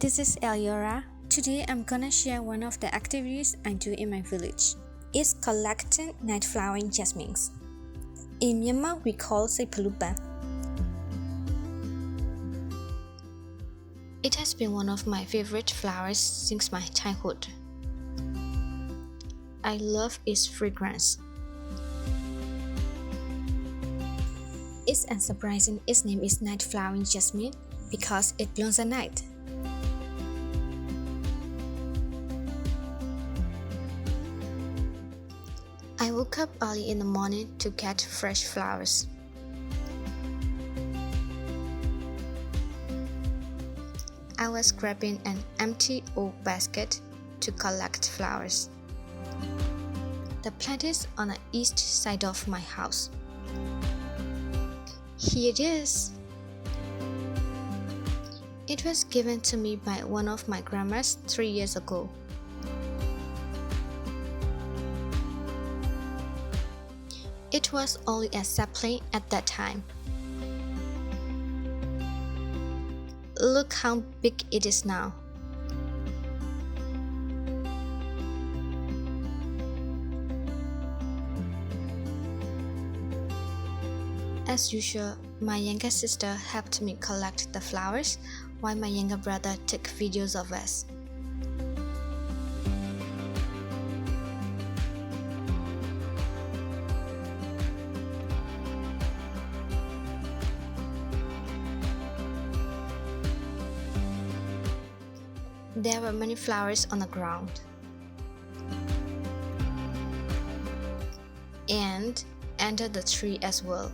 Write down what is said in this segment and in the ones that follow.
this is Eliora. Today I'm gonna share one of the activities I do in my village. It's collecting night flowering jasmines. In Myanmar, we call it palupa. It has been one of my favorite flowers since my childhood. I love its fragrance. It's unsurprising its name is night flowering jasmine because it blooms at night. I woke up early in the morning to get fresh flowers. I was grabbing an empty oak basket to collect flowers. The plant is on the east side of my house. Here it is. It was given to me by one of my grandmas three years ago. It was only a sapling at that time. Look how big it is now. As usual, my younger sister helped me collect the flowers while my younger brother took videos of us. There were many flowers on the ground. And under the tree as well.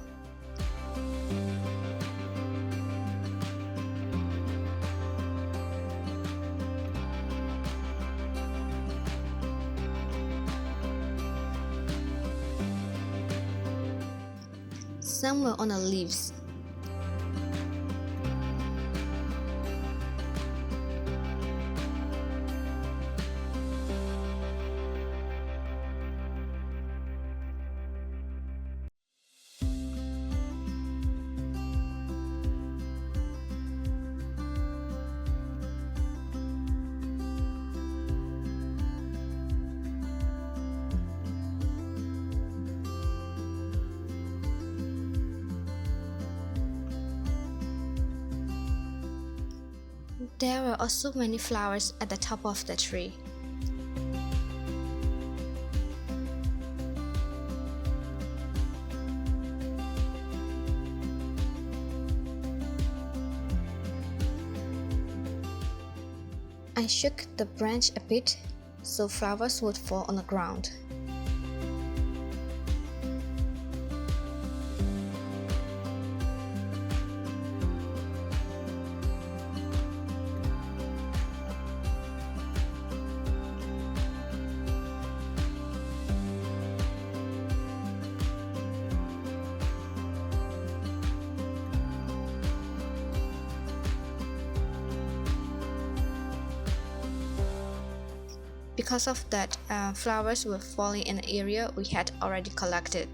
Some were on the leaves. There were also many flowers at the top of the tree. I shook the branch a bit so flowers would fall on the ground. Because of that, uh, flowers were falling in an area we had already collected.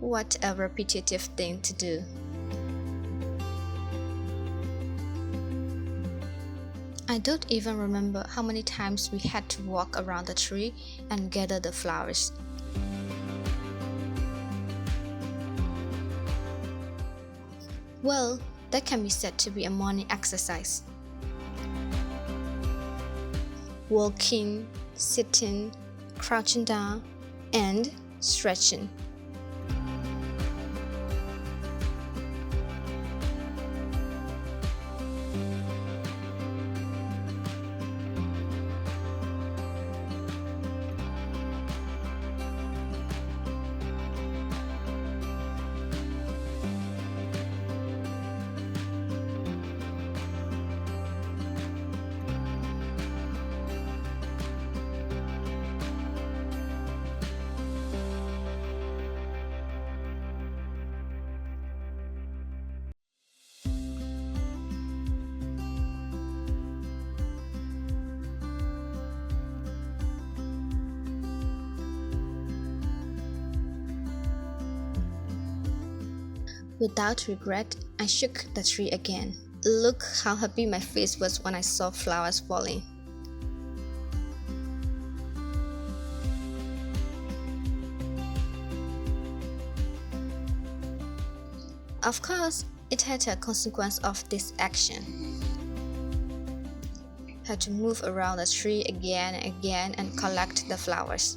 What a repetitive thing to do. I don't even remember how many times we had to walk around the tree and gather the flowers. Well, that can be said to be a morning exercise. Walking, sitting, crouching down, and stretching. Without regret, I shook the tree again. Look how happy my face was when I saw flowers falling. Of course, it had a consequence of this action. Had to move around the tree again and again and collect the flowers.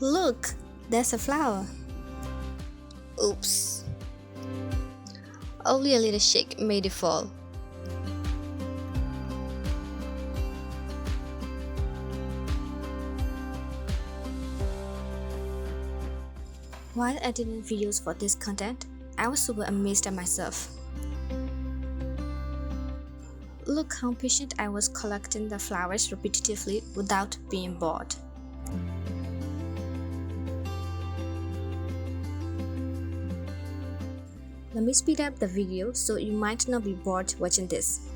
Look, there's a flower. Oops. Only a little shake made it fall. While editing videos for this content, I was super amazed at myself. Look how patient I was collecting the flowers repetitively without being bored. Let me speed up the video so you might not be bored watching this.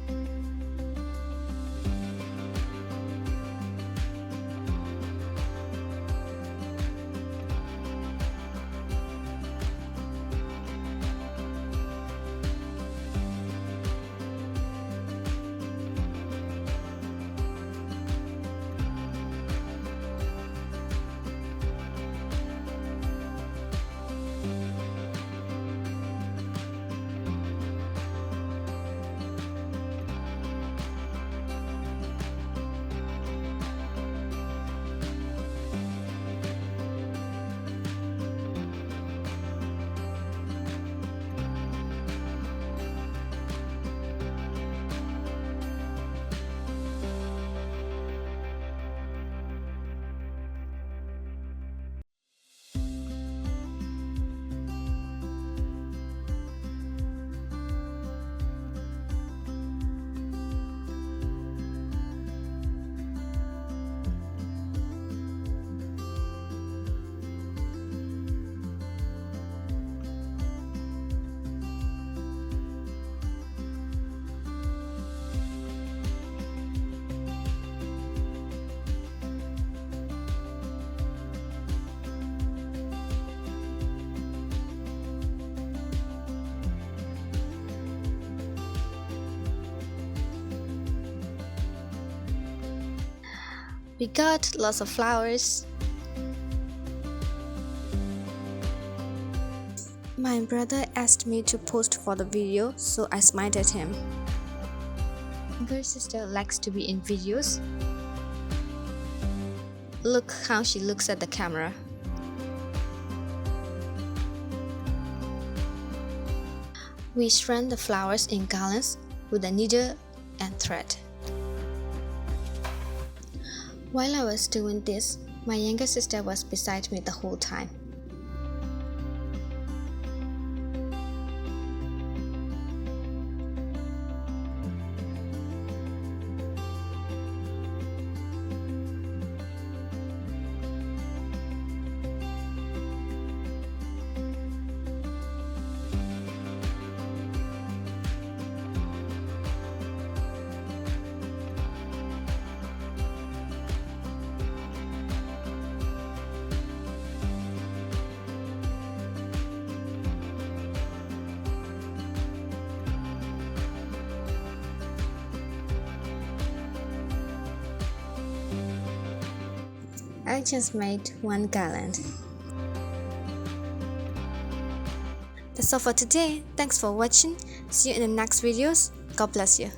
We got lots of flowers. My brother asked me to post for the video, so I smiled at him. Her sister likes to be in videos. Look how she looks at the camera. We strand the flowers in garlands with a needle and thread. While I was doing this, my younger sister was beside me the whole time. I just made one garland. That's all for today. Thanks for watching. See you in the next videos. God bless you.